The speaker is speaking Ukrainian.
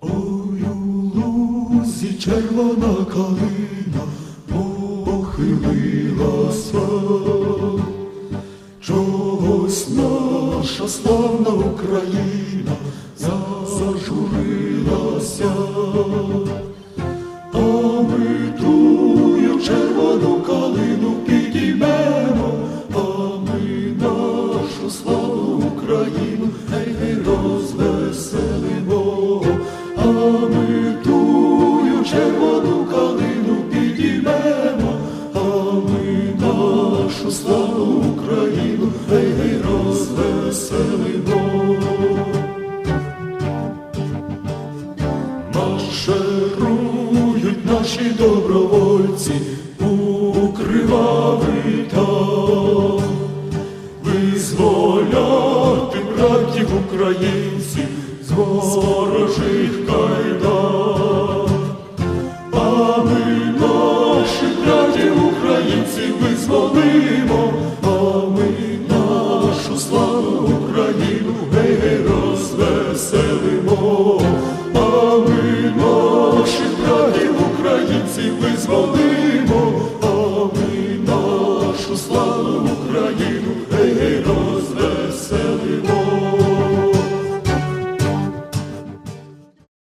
Ой у лузі червона калина похилилася, чогось наша славна Україна зажурилася, а ми тую червону калину підіймемо, а ми нашу славу Україну. Нашу славну Україну гей, гей, розвеселимо. Марширують наші добровольці у кривавий там, визволяти братів українців з ворожих визволимо, а ми нашу славу Україну гей, розвеселимо, а ми наших братів українців визволимо, а ми нашу славу Україну